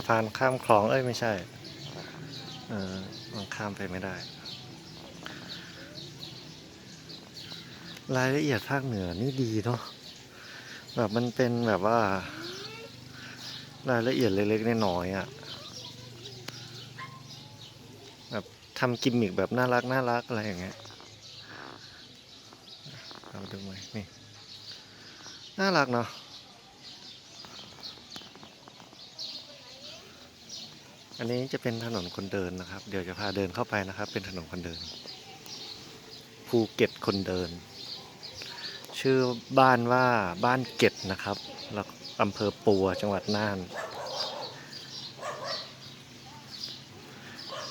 สะพานข้ามคลองเอ้ยไม่ใช่เออมันข้ามไปไม่ได้ รายละเอียดภาคเหนือนี่ดีเนาะแบบมันเป็นแบบว่า รายละเอียดเล็กๆน้อยๆอะ่ะแบบทำกิมมิกแบบน่ารักน่ารักอะไรอย่างเงี้ยเราดูไหมนี่น่ารักเนาะ อันนี้จะเป็นถนนคนเดินนะครับ เดี๋ยวจะพาเดินเข้าไปนะครับ เป็นถนนคนเดิน ภูเก็ตคนเดิน ชื่อบ้านว่าบ้านเก็ตนะครับแล้วอำเภอปัวจังหวัดน่าน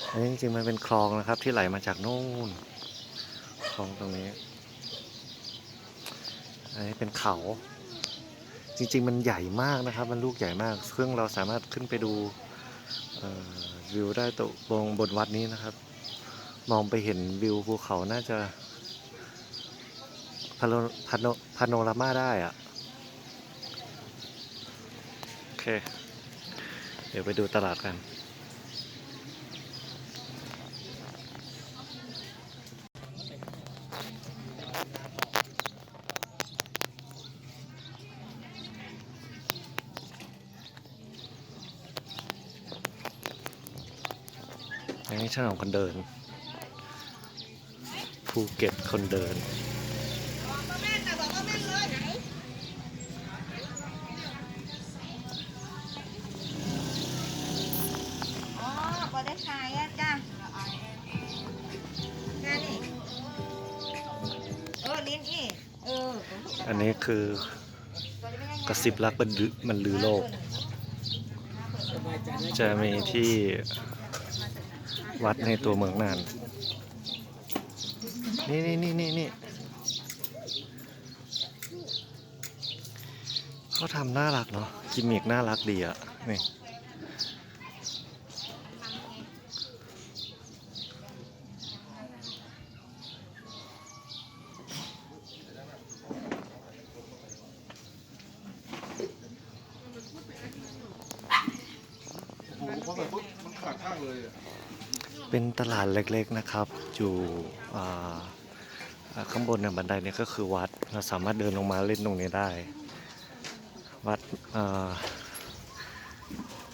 อันนี้จริงๆมันเป็นคลองนะครับ ที่ไหลมาจากนู่น คลองตรงนี้ อันนี้เป็นเขาจริงๆ มันใหญ่มากนะครับ มันลูกใหญ่มาก ซึ่งเราสามารถขึ้นไปดู วิวได้ตรงบนบนวัดนี้นะครับ มองไปเห็นวิวภูเขาน่าจะพาโนพาโนพาโนรามาได้อะโอเค เดี๋ยวไปดูตลาดกัน อันนี้ถนนคนเดิน ภูเก็ตคนเดิน อ๋อบ่ได้ขายอะจ้ะแค่นี้เออลิ้นอีกเอออันนี้คือกระสิบรักมันลือมันลือโลก จะมีที่ วัดในตัวเมืองน่าน นี่นี่นี่นี่นี่เขาทำน่ารักเนาะกิมมิกน่ารักดีอะนี่โอ้โหพอใส่ปุ๊บมันขาดข้างเลยอะ เป็นตลาดเล็กๆนะครับ อยู่ข้างบนเนี่ยบันไดเนี่ยก็คือวัด เราสามารถเดินลงมาเล่นตรงนี้ได้ วัด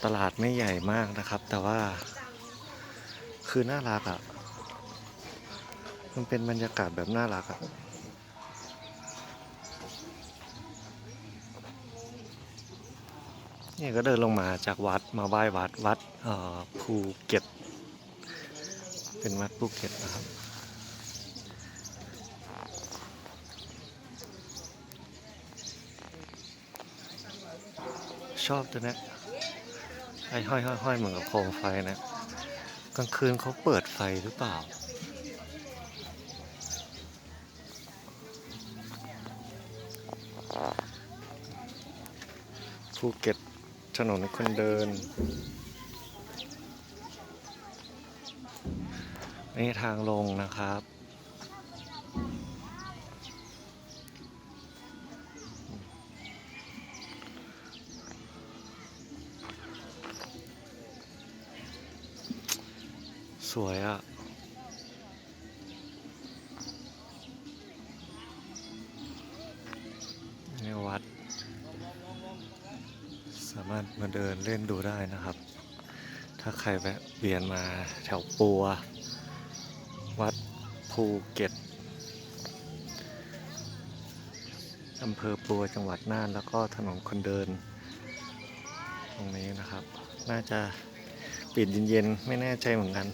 ตลาดไม่ใหญ่มากนะครับ แต่ว่าคือน่ารักอะ่ะ มันเป็นบรรยากาศแบบน่ารักอะ่ะนี่ก็เดินลงมาจากวัดมาไหว้วัดวัดภูเก็ต เป็นวัดภูเก็ตนะครับชอบตัวเนี้ยไอ้ห้อยห้อยห้อยเหมือนกับโคมไฟนะกลางคืนเขาเปิดไฟหรือเปล่า ภูเก็ตถนนคนเดิน นี่ทางลงนะครับ สวยอะ่ะนี่วัด สามารถมาเดินเล่นดูได้นะครับ ถ้าใครแวะเวียนมาแถวปัว วัดภูเก็ตอำเภอปัวจังหวัดน่าน แล้วก็ถนนคนเดิน ตรงนี้นะครับ น่าจะปิดเย็นๆ ไม่แน่ใจเหมือนกัน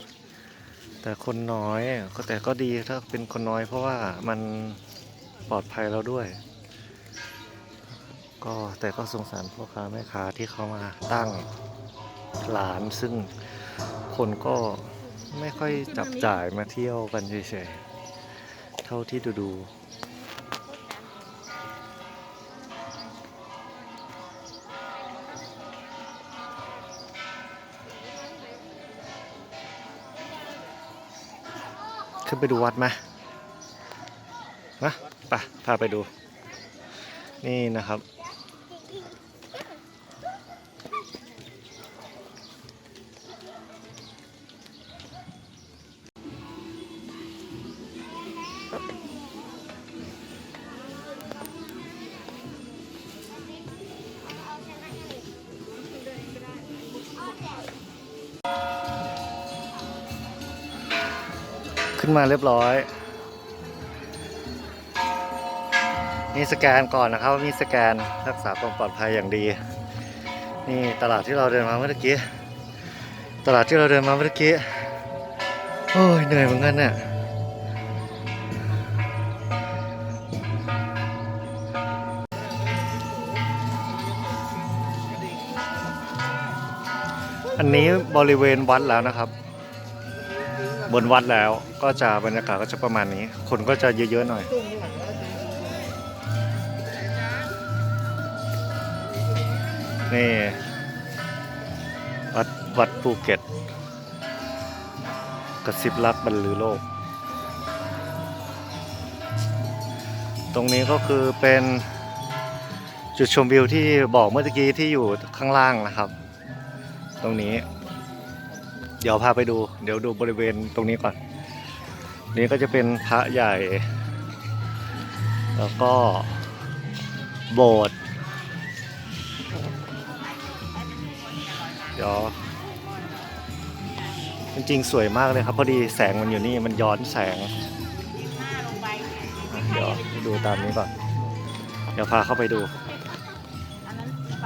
แต่คนน้อยก็แต่ก็ดีถ้าเป็นคนน้อยเพราะว่ามันปลอดภัยแล้วด้วย ก็แต่ก็สงสารพ่อค้าแม่ค้าที่เขามาตั้งร้านซึ่งคนก็ ไม่ค่อยจับจ่ายมาเที่ยวกันเฉยๆ เท่าที่ดูดูขึ้นไปดูวัดไหมนะไปพาไปดู นี่นะครับ ขึ้นมาเรียบร้อย นี่สแกนก่อนนะครับมีสแกนรักษาความปลอดภัยอย่างดี นี่ตลาดที่เราเดินมาเมื่อกี้ ตลาดที่เราเดินมาเมื่อกี้ โอ้ยเหนื่อยเหมือนกันเนี่ยอันนี้บริเวณวัดแล้วนะครับ บนวัดแล้วก็จะบรรยากาศก็จะประมาณนี้ คนก็จะเยอะๆหน่อย นี่วัดวัดภูเก็ตกระสิบลักบรรลือโลก ตรงนี้ก็คือเป็นจุดชมวิวที่บอกเมื่อกี้ที่อยู่ข้างล่างนะครับ ตรงนี้ เดี๋ยวพาไปดู เดี๋ยวดูบริเวณตรงนี้ก่อน นี่ก็จะเป็นพระใหญ่ แล้วก็โบสถ์เดี๋ยวจริงๆ สวยมากเลยครับ พอดีแสงมันอยู่นี่มันย้อนแสง เดี๋ยวดูตามนี้ก่อน เดี๋ยวพาเข้าไปดูอันนั้นไฟ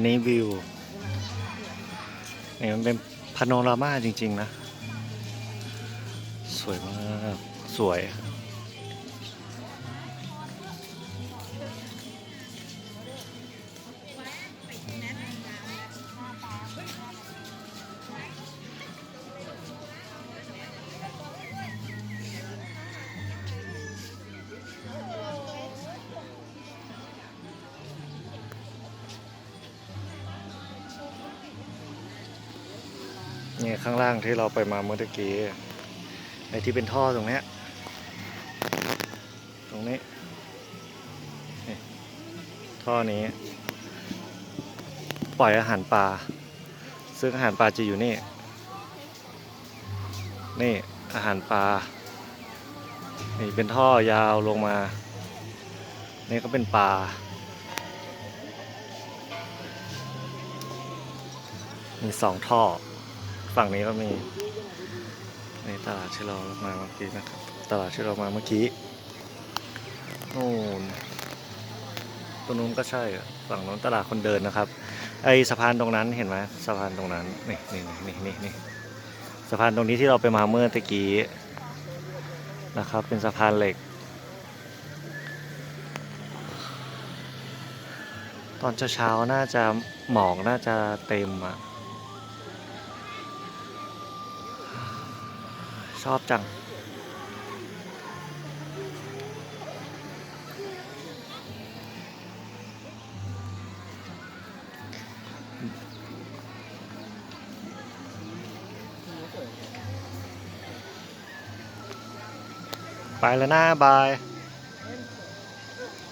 นนี้วิวนี่มันเป็นพาโนรามาจริง ๆ นะ สวยมาก สวย นี่ข้างล่างที่เราไปมาเมื่อตะกี้ไอ้ที่เป็นท่อตรงนี้ตรงนี้ท่อนี้ ปล่อยอาหารปลาซึ่งอาหารปลาจะอยู่นี่ นี่อาหารปลานี่เป็นท่อยาวลงมา นี่ก็เป็นปลามีสองท่อ ฝั่งนี้ก็มีในตลาดที่เรามาเมื่อกี้นะครับ ตลาดที่เรามาเมื่อกี้โน่นตรงนู้นก็ใช่ฝั่งนู้นตลาดคนเดินนะครับ ไอสะพานตรงนั้นเห็นไหมสะพานตรงนั้นนี่นี่นี่นี่นี่สะพานตรงนี้ที่เราไปมาเมื่อตะกี้นะครับ เป็นสะพานเหล็ก ตอนเช้าๆน่าจะหมอกน่าจะเต็มอะ ชอบจัง ไปแล้วนะบาย